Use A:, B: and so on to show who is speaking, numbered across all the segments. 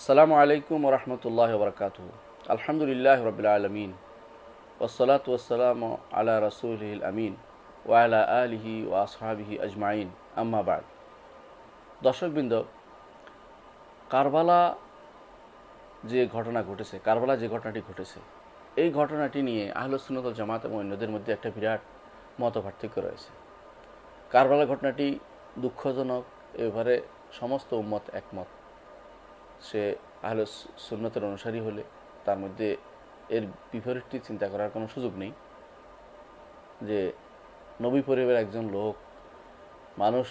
A: আসসালামু আলাইকুম ওরহমতুল্লাহ বরকাত আলহামদুলিল্লাহ রবিল আলমিন। ওসলাত ওসালাম আলা রসুল আমিন ওয়ালা আলিহি ও আসহাবিহি আজমাইন। আম্মাবাদ দর্শকবৃন্দ, কারবালা যে ঘটনা ঘটেছে, কারবালা যে ঘটনাটি ঘটেছে, এই ঘটনাটি নিয়ে আহলসুনত জামাত এবং অন্যদের মধ্যে একটা বিরাট মত পার্থক্য রয়েছে। কারবালা ঘটনাটি দুঃখজনক, এবারে সমস্ত উম্মত একমত। সে আহলে সুন্নতের অনুসারী হলে তার মধ্যে এর বিপরীতটি চিন্তা করার কোনো সুযোগ নেই। যে নবী পরিবারের একজন লোক, মানুষ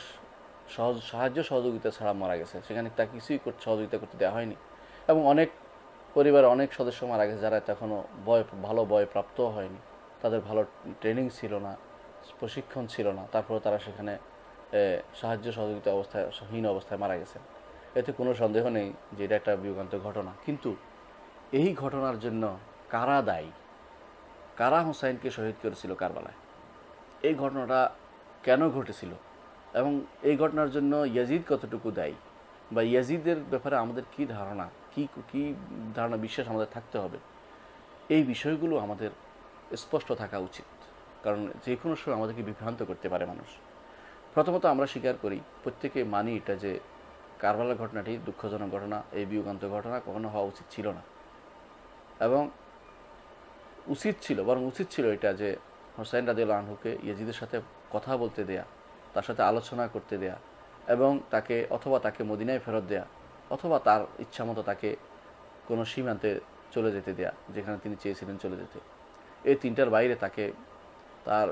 A: সহজ, সাহায্য সহযোগিতা ছাড়া মারা গেছে। সেখানে তা কিছুই করতে, সহযোগিতা করতে দেওয়া হয়নি। এবং অনেক পরিবারের অনেক সদস্য মারা গেছে যারা তখনও বয়, ভালো বয় প্রাপ্ত হয়নি। তাদের ভালো ট্রেনিং ছিল না, প্রশিক্ষণ ছিল না। তারপরে তারা সেখানে সাহায্য সহযোগিতা অবস্থায় হীন অবস্থায় মারা গেছে। এতে কোনো সন্দেহ নেই যে এটা একটা বিয়োগান্ত ঘটনা। কিন্তু এই ঘটনার জন্য কারা দায়ী? কারা হুসাইনকে শহীদ করেছিল কারবালায়? এই ঘটনাটা কেন ঘটেছিল? এবং এই ঘটনার জন্য ইয়াজিদ কতটুকু দায়ী? বা ইয়াজিদের ব্যাপারে আমাদের কি ধারণা? কি কি ধারণা, বিশ্বাস আমাদের থাকতে হবে? এই বিষয়গুলো আমাদের স্পষ্ট থাকা উচিত। কারণ যে কোনো সময় আমাদেরকে বিভ্রান্ত করতে পারে মানুষ। প্রথমত আমরা স্বীকার করি, প্রত্যেকে মানি এটা যে কারবালার ঘটনাটি দুঃখজনক ঘটনা, এই বিয়োগান্ত ঘটনা কখনো হওয়া উচিত ছিল না। এবং উচিত ছিল, বরং উচিত ছিল এটা যে হোসাইন রাদিউল আনহুকে ইয়াজিদের সাথে কথা বলতে দেয়া, তার সাথে আলোচনা করতে দেয়া, এবং তাকে, অথবা তাকে মদিনায় ফেরত দেয়া, অথবা তার ইচ্ছামতো তাকে কোনো সীমান্তে চলে যেতে দেয়া, যেখানে তিনি চেয়েছিলেন চলে যেতে। এই তিনটার বাইরে তাকে তার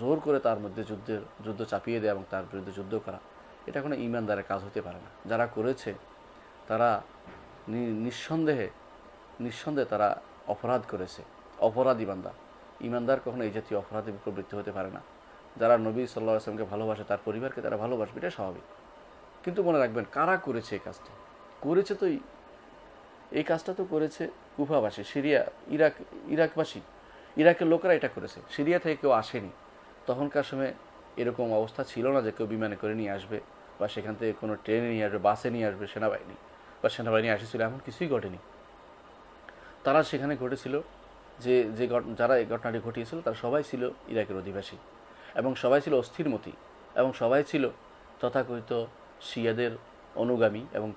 A: জোর করে তার মধ্যে যুদ্ধের, যুদ্ধ চাপিয়ে দেয়া এবং তার বিরুদ্ধে যুদ্ধ করা। এটা কোনো ইমানদারের কাজ হতে পারে না। যারা করেছে, তারা নিঃসন্দেহে নিঃসন্দেহে তারা অপরাধ করেছে। অপরাধ ইমানদার ইমানদার কখনো এই জাতীয় অপরাধে প্রবৃত্তি হতে পারে না। যারা নবী সাল্লাহ আসলামকে ভালোবাসে, তার পরিবারকে তারা ভালোবাসবে, এটা স্বাভাবিক। কিন্তু মনে রাখবেন, কারা করেছে এই কাজটা? করেছে তো এই কাজটা তো করেছে কুফাবাসী, সিরিয়া, ইরাক, ইরাকবাসী। ইরাকের লোকেরা এটা করেছে। সিরিয়া থেকে কেউ আসেনি। তখনকার সময় এরকম অবস্থা ছিল না যে কেউ বিমানে করে নিয়ে আসবে। বা সেখান থেকে কোনো ট্রেনে নিয়ে আসবে, বাসে নিয়ে আসবে, সেনাবাহিনী বা সেনাবাহিনী আসেছিল, এমন কিছুই ঘটেনি। তারা সেখানে ঘটেছিল যে যে যারা এই ঘটনাটি ঘটিয়েছিল, তারা সবাই ছিল ইরাকের অধিবাসী এবং সবাই ছিল অস্থিরমতি এবং সবাই ছিল তথাকথিত শিয়াদের অনুগামী এবং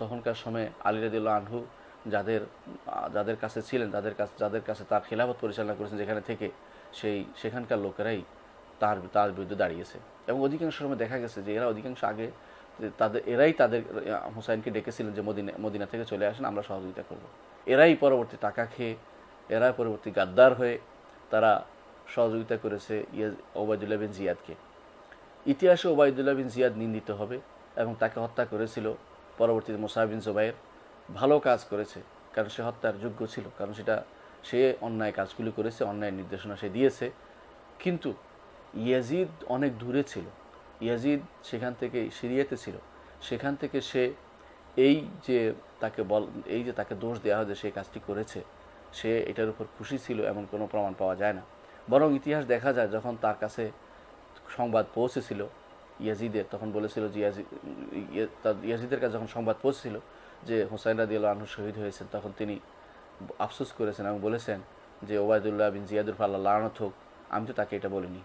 A: তখনকার সময়ে আলিরাদিল্লা আনহু যাদের যাদের কাছে ছিলেন, যাদের কাছে যাদের কাছে তার খেলাফত পরিচালনা করেছেন, যেখানে থেকে সেই, সেখানকার লোকেরাই তার তার বিরুদ্ধে দাঁড়িয়েছে। এবং অধিকাংশ সময় দেখা গেছে যে এরা অধিকাংশ আগে তাদের, এরাই তাদের হুসাইনকে ডেকেছিলেন যে মদিনা মদিনা থেকে চলে আসেন, আমরা সহযোগিতা করব। এরাই পরবর্তী টাকা খেয়ে, এরাই পরবর্তী গাদ্দার হয়ে তারা সহযোগিতা করেছে ইয়ে ওবায়দুল্লাহ বিন জিয়াদকে। ইতিহাসে ওবায়দুল্লাহ বিন জিয়াদ নিন্দিত হবে এবং তাকে হত্যা করেছিল পরবর্তীতে মোসাহ বিন জোবাইর। ভালো কাজ করেছে, কারণ সে হত্যার যোগ্য ছিল, কারণ সেটা সে অন্যায় কাজগুলি করেছে, অন্যায় নির্দেশনা সে দিয়েছে। কিন্তু ইয়াজিদ অনেক দূরে ছিল। ইয়াজিদ সেখান থেকে সিরিয়াতে ছিল। সেখান থেকে সে এই যে তাকে বল, এই যে তাকে দোষ দেওয়া হয় যে সে কাজটি করেছে, সে এটার উপর খুশি ছিল এমন কোনো প্রমাণ পাওয়া যায় না। বরং ইতিহাস দেখা যায়, যখন তার কাছে সংবাদ পৌঁছেছিল ইয়াজিদের, তখন বলেছিল যে ইয়ে- ইয়াজিদের কাছে যখন সংবাদ পৌঁছেছিল যে হোসাইন রাদি আনহু শহীদ হয়েছেন, তখন তিনি আফসোস করেছেন এবং বলেছেন যে ওবায়দুল্লাহ বিন জিয়াদুর ফাল্লাহ লানত হোক, আমি তো তাকে এটা বলিনি।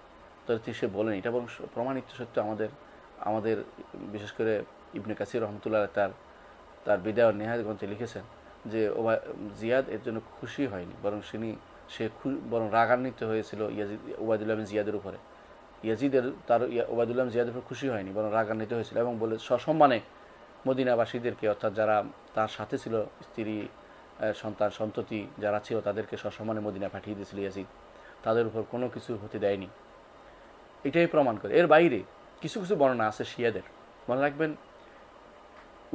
A: তো সে বলেনি। এটা বরং প্রমাণিত সত্য আমাদের আমাদের বিশেষ করে ইবনে কাসির রহমতুল্লাহ তার তার বিদায় নেহাজ গ্রন্থে লিখেছেন যে ওবা, জিয়াদ এর জন্য খুশি হয়নি, বরং তিনি সে বরং রাগান্বিত হয়েছিল ইয়াজিদ, ওবায়দুল্লাহ জিয়াদের উপরে। ইয়াজিদের, তার ওবায়দুল্লাহ জিয়াদের উপর খুশি হয়নি, বরং রাগান্বিত হয়েছিল এবং বলে, সসম্মানে মদিনাবাসীদেরকে, অর্থাৎ যারা তার সাথে ছিল, স্ত্রী সন্তান, সন্ততি যারা ছিল, তাদেরকে সসম্মানে মদিনা পাঠিয়ে দিয়েছিল ইয়াজিদ। তাদের উপর কোনো কিছু হতে দেয়নি। এটাই প্রমাণ করে। এর বাইরে কিছু কিছু বর্ণনা আছে শিয়াদের। মনে রাখবেন,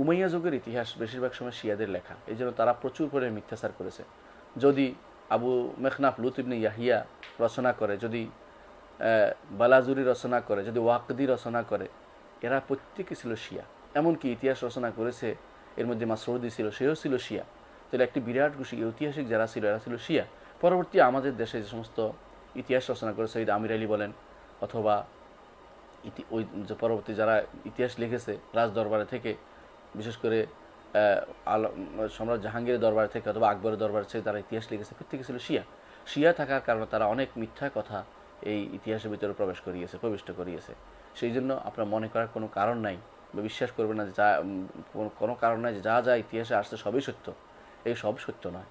A: উমাইয়া যুগের ইতিহাস বেশিরভাগ সময় শিয়াদের লেখা। এই জন্য তারা প্রচুর পরিমাণে মিথ্যাচার করেছে। যদি আবু মেখনাফ লুত ইবনে ইয়াহিয়া রচনা করে, যদি বালাজুরি রচনা করে, যদি ওয়াকদি রচনা করে, এরা প্রত্যেকে ছিল শিয়া। এমনকি ইতিহাস রচনা করেছে, এর মধ্যে মাসরুদি ছিল, সেও ছিল শিয়া। তাহলে একটি বিরাট গোষ্ঠী, ঐতিহাসিক যারা ছিল, এরা ছিল শিয়া। পরবর্তী আমাদের দেশে যে সমস্ত ইতিহাস রচনা করে সৈয়দ আমির আলী বলেন অথবা ইতি ওই পরবর্তী যারা ইতিহাস লিখেছে রাজ দরবারে থেকে, বিশেষ করে আল- সম্রাট জাহাঙ্গীরের দরবার থেকে অথবা আকবরের দরবার থেকে তারা ইতিহাস লিখেছে, প্রত্যেকে ছিল শিয়া। শিয়া থাকার কারণে তারা অনেক মিথ্যা কথা এই ইতিহাসের ভিতরে প্রবেশ করিয়েছে, প্রবিষ্ট করিয়েছে। সেই জন্য আপনার মনে করার কোনো কারণ নাই বা বিশ্বাস করবেন না যে যা কোনো- কোনো কারণ নাই যে যা যা ইতিহাসে আসছে সবই সত্য। এই সব সত্য নয়।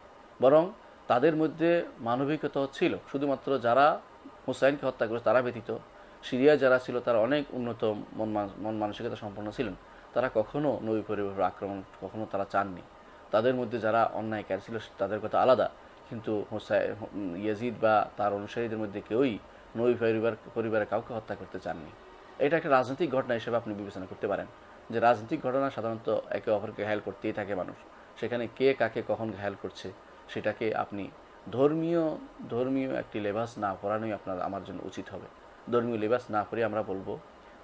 A: বরং তাদের মধ্যে মানবিকতা ছিল। শুধুমাত্র যারা হুসাইনকে হত্যা করেছে, তারা ব্যতীত সিরিয়া যারা ছিল, তারা অনেক উন্নত মন মান- মন মানসিকতা সম্পন্ন ছিলেন। তারা কখনো নবী পরিবারের আক্রমণ কখনো তারা চাননি। তাদের মধ্যে যারা অন্যায়কারী ছিল, তাদের কথা আলাদা। কিন্তু হোসাই, ইয়াজিদ বা তার অনুসারীদের মধ্যে কেউই নবী পরিবার, পরিবারের কাউকে হত্যা করতে চাননি। এটা একটা রাজনৈতিক ঘটনা হিসেবে আপনি বিবেচনা করতে পারেন। যে রাজনৈতিক ঘটনা সাধারণত একে অপরকে ঘায়াল করতেই থাকে মানুষ। সেখানে কে কাকে কখন ঘায়াল করছে, সেটাকে আপনি ধর্মীয় ধর্মীয় একটি লেবাস না পরানোই আপনার, আমার জন্য উচিত হবে। ধর্মীয় লেবাস না পরে আমরা বলব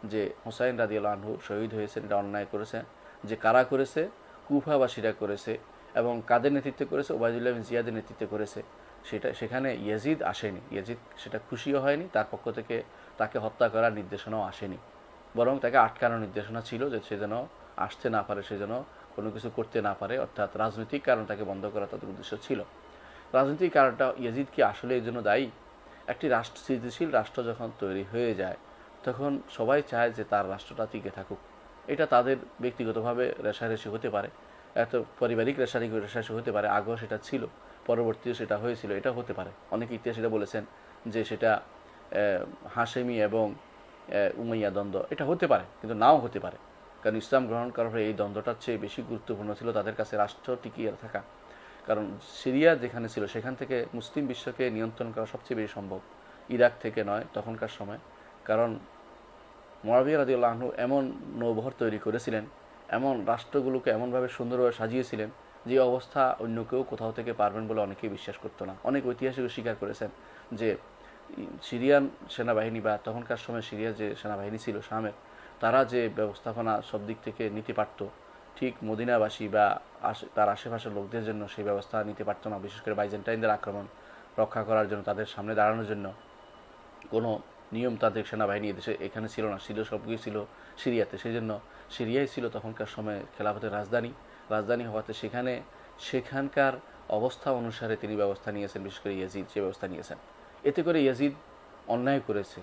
A: যে হোসাইন রাদিয়াল আনহু শহীদ হয়েছেন, এটা অন্যায় করেছে, যে কারা করেছে? কুফাবাসীরা করেছে এবং কাদের নেতৃত্বে করেছে? ওবায়দুল্লাহ জিয়াদের নেতৃত্বে করেছে। সেটা, সেখানে ইয়াজিদ আসেনি। ইয়াজিদ সেটা খুশিও হয়নি, তার পক্ষ থেকে তাকে হত্যা করার নির্দেশনাও আসেনি। বরং তাকে আটকানোর নির্দেশনা ছিল যে সে যেন আসতে না পারে, সে যেন কোনো কিছু করতে না পারে, অর্থাৎ রাজনৈতিক কারণ তাকে বন্ধ করা তাদের উদ্দেশ্য ছিল। রাজনৈতিক কারণটা ইয়াজিদ কি আসলে এই জন্য দায়ী? একটি রাষ্ট্র স্থিতিশীল রাষ্ট্র যখন তৈরি হয়ে যায়, তখন সবাই চায় যে তার রাষ্ট্রটা টিকে থাকুক। এটা তাদের ব্যক্তিগতভাবে রেশারেশি হতে পারে, এত পারিবারিক রেশারি, রেশারেশি হতে পারে, আগেও সেটা ছিল পরবর্তীতে সেটা হয়েছিল, এটা হতে পারে। অনেক এটা বলেছেন যে সেটা হাশেমি এবং উমাইয়া দ্বন্দ্ব, এটা হতে পারে, কিন্তু নাও হতে পারে। কারণ ইসলাম গ্রহণ করার পরে এই দ্বন্দ্বটার চেয়ে বেশি গুরুত্বপূর্ণ ছিল তাদের কাছে রাষ্ট্র টিকিয়ে থাকা। কারণ সিরিয়া যেখানে ছিল, সেখান থেকে মুসলিম বিশ্বকে নিয়ন্ত্রণ করা সবচেয়ে বেশি সম্ভব। ইরাক থেকে নয়, তখনকার সময়। কারণ মরাবিয়া রাদিউল্লাহ আনহু এমন নৌবহর তৈরি করেছিলেন, এমন রাষ্ট্রগুলোকে এমনভাবে সুন্দরভাবে সাজিয়েছিলেন যে অবস্থা অন্য কেউ কোথাও থেকে পারবেন বলে অনেকেই বিশ্বাস করতো না। অনেক ঐতিহাসিক স্বীকার করেছেন যে সিরিয়ান সেনাবাহিনী বা তখনকার সময় সিরিয়া যে সেনাবাহিনী ছিল শামের, তারা যে ব্যবস্থাপনা সব দিক থেকে নিতে পারত ঠিক মদিনাবাসী বা তার আশেপাশের লোকদের জন্য সেই ব্যবস্থা নিতে পারতো না, বিশেষ করে বাইজেন্টাইনদের আক্রমণ রক্ষা করার জন্য, তাদের সামনে দাঁড়ানোর জন্য। কোনো নিয়ম তাদের সেনাবাহিনী দেশে এখানে ছিল না, ছিল সবগুলি ছিল সিরিয়াতে। সেই জন্য সিরিয়াই ছিল তখনকার সময় খেলাফতের রাজধানী। রাজধানী হওয়াতে সেখানে, সেখানকার অবস্থা অনুসারে তিনি ব্যবস্থা নিয়েছেন, বিশেষ করে ইয়াজিদ যে ব্যবস্থা নিয়েছেন। এতে করে ইয়াজিদ অন্যায় করেছে।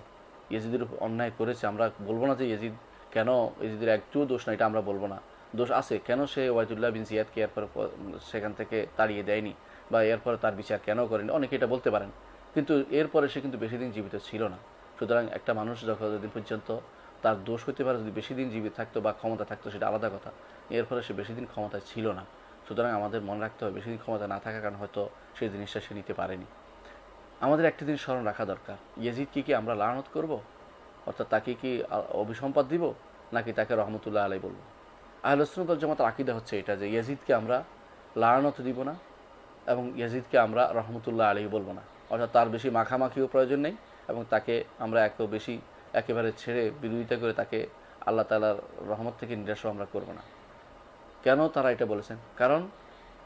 A: ইয়াজিদের উপর অন্যায় করেছে। আমরা বলব না যে ইয়াজিদ কেন, ইয়াজিদের একটুও দোষ না, এটা আমরা বলব না। দোষ আছে। কেন সে ওয়াইদুল্লাহ বিন জিয়াদকে এরপর সেখান থেকে তাড়িয়ে দেয়নি বা এরপর তার বিচার কেন করেনি? অনেকে এটা বলতে পারেন। কিন্তু এরপরে সে কিন্তু বেশি দিন জীবিত ছিল না। সুতরাং একটা মানুষ যখন যতদিন পর্যন্ত তার দোষ হতে পারে, যদি বেশি দিন জীবিত থাকতো বা ক্ষমতা থাকতো, সেটা আলাদা কথা। এরপরে সে বেশি দিন ক্ষমতায় ছিল না। সুতরাং আমাদের মনে রাখতে হবে, বেশি দিন ক্ষমতা না থাকার কারণে হয়তো সেই জিনিসটা সে নিতে পারেনি। আমাদের একটা জিনিস স্মরণ রাখা দরকার। ইয়াজিদকে কি আমরা লানত করব? অর্থাৎ তাকে কি অভিসম্পাদ দিব? নাকি তাকে রহমতুল্লাহ আলাই বলব? আহলসনুদ্দল জামাতের আকিদা হচ্ছে এটা যে ইয়াজিদকে আমরা লানত দিব না এবং ইয়াজিদকে আমরা রহমতুল্লাহ আলী বলব না। অর্থাৎ তার বেশি মাখামাখিও প্রয়োজন নেই এবং তাকে আমরা এত বেশি একেবারে ছেড়ে বিরোধিতা করে তাকে আল্লাহ তালার রহমত থেকে নিরাশও আমরা করব না। কেন তারা এটা বলেছেন? কারণ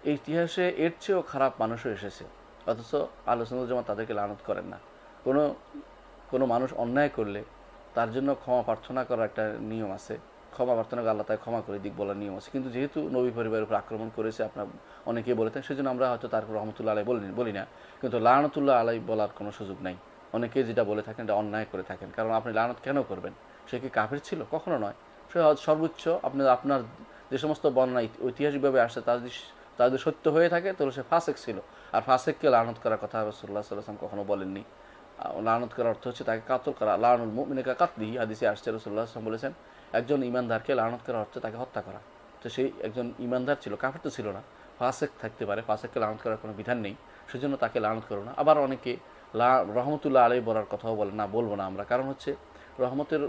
A: ইতিহাসে এর চেয়েও খারাপ মানুষও এসেছে। অথচ আলোচনা জমা তাদেরকে লানত করেন না। কোনো কোনো মানুষ অন্যায় করলে তার জন্য ক্ষমা প্রার্থনা করার একটা নিয়ম আছে। ক্ষমা প্রার্থনা আল্লাহ তাকে ক্ষমা করে দিক বলার নিয়ম আছে। কিন্তু যেহেতু নবী পরিবারের উপর আক্রমণ করেছে, আপনার অনেকে বলে থাকেন সেজন্য আমরা হয়তো তার রহমতুল্লাহ আলাই বলি বলি না। কিন্তু লানতুল্লাহ আলাই বলার কোনো সুযোগ নাই। অনেকে যেটা বলে থাকেন, এটা অন্যায় করে থাকেন। কারণ আপনি লানত কেন করবেন? সে কি কাফের ছিল? কখনো নয়। সে সর্বোচ্চ আপনার আপনার যে সমস্ত বর্ণনা ঐতিহাসিকভাবে আসছে, তার যদি তা যদি সত্য হয়ে থাকে, তাহলে সে ফাসেক ছিল। আর ফাসেককে লানত করার কথা রসুল্লাহ সাল্লাম কখনো বলেননি। লানত করার অর্থ হচ্ছে তাকে কাতল করা। লানুল মুমিনিকা কাতলি হাদিসে আসছে রসুল্লাহ আসলাম বলেছেন, একজন ইমানদারকে লানত করার অর্থ তাকে হত্যা করা। তো সেই একজন ইমানদার ছিল, কাফের তো ছিল না, ফাসেক থাকতে পারে, ফাসেককে লানত করার কোনো বিধান নেই, সেজন্য তাকে লানত করো না। আবার অনেকে লা, রহমতুল্লাহ আলাই বলার কথাও বলে, না, বলব না আমরা। কারণ হচ্ছে, রহমতের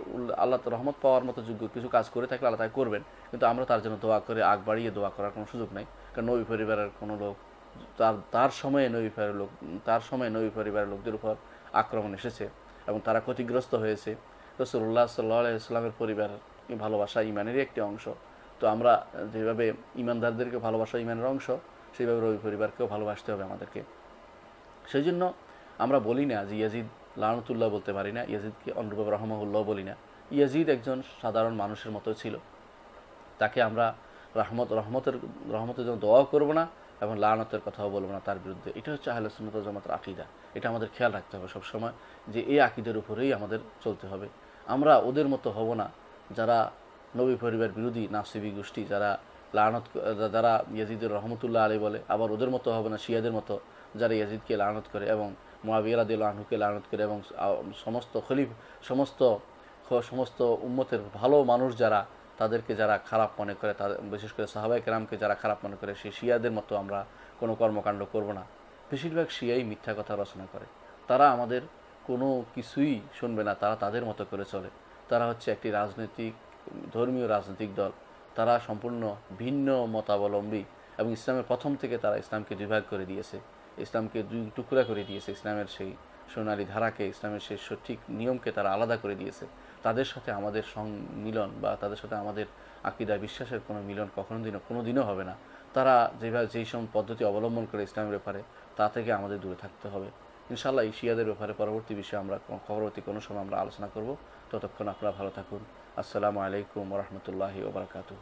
A: আল্লাহ রহমত পাওয়ার মতো যোগ্য কিছু কাজ করে থাকলে আল্লাহ তাই করবেন, কিন্তু আমরা তার জন্য দোয়া করে, আগ বাড়িয়ে দোয়া করার কোনো সুযোগ নেই। কারণ নবী পরিবারের কোনো লোক, তার তার সময়ে নবী পরিবারের লোক, তার সময়ে নবী পরিবারের লোকদের উপর আক্রমণ এসেছে এবং তারা ক্ষতিগ্রস্ত হয়েছে। রসুল্লাহ সাল্লাহ ইসলামের পরিবার ভালোবাসা ইমানেরই একটি অংশ। তো আমরা যেভাবে ইমানদারদেরকে ভালোবাসা ইমানের অংশ, সেইভাবে রবি পরিবারকেও ভালোবাসতে হবে আমাদেরকে। সেই জন্য আমরা বলি না যে ইয়াজিদ লানতুল্লাহ বলতে পারি না, ইয়াজিদকে অনুরূপ রহমউল্লাহ বলি না। ইয়াজিদ একজন সাধারণ মানুষের মতো ছিল। তাকে আমরা রহমত, রহমতের রহমতের জন্য দোয়াও করব না এবং লানতের কথাও বলব না তার বিরুদ্ধে। এটা হচ্ছে আহলে সুন্নত জামাতের আকিদা। এটা আমাদের খেয়াল রাখতে হবে সবসময় যে এই আকিদের উপরেই আমাদের চলতে হবে। আমরা ওদের মতো হব না যারা নবী পরিবার বিরোধী, নাসিবি গোষ্ঠী, যারা লানত, যারা ইয়াজিদের রহমতুল্লাহ আলী বলে, আবার ওদের মতো হবে না, শিয়াদের মতো, যারা ইয়াজিদকে লানত করে এবং মোয়াবিয়া রাদিল আনহুকে লানত করে এবং সমস্ত খলিফ, সমস্ত সমস্ত উম্মতের ভালো মানুষ যারা তাদেরকে যারা খারাপ মনে করে, তাদের বিশেষ করে সাহাবাই কেরামকে যারা খারাপ মনে করে সেই শিয়াদের মতো আমরা কোনো কর্মকাণ্ড করব না। বেশিরভাগ শিয়াই মিথ্যা কথা রচনা করে। তারা আমাদের কোনো কিছুই শুনবে না, তারা তাদের মতো করে চলে। তারা হচ্ছে একটি রাজনৈতিক, ধর্মীয় রাজনৈতিক দল। তারা সম্পূর্ণ ভিন্ন মতাবলম্বী এবং ইসলামের প্রথম থেকে তারা ইসলামকে দুভাগ করে দিয়েছে। ইসলামকে দুই টুকরা করে দিয়েছে। ইসলামের সেই সোনালী ধারাকে, ইসলামের সেই সঠিক নিয়মকে তারা আলাদা করে দিয়েছে। তাদের সাথে আমাদের সংমিলন বা তাদের সাথে আমাদের আকিদা বিশ্বাসের কোনো মিলন কখনো দিনও কোনো দিনও হবে না। তারা যেভাবে যেই সব পদ্ধতি অবলম্বন করে ইসলামের ব্যাপারে, তা থেকে আমাদের দূরে থাকতে হবে। ইনশাল্লাহ এই শিয়াদের ব্যাপারে পরবর্তী বিষয়ে আমরা পরবর্তী কোনো সময় আমরা আলোচনা করব। ততক্ষণ আপনারা ভালো থাকুন। আসসালামু আলাইকুম রহমতুল্লাহি ওবরাকাতু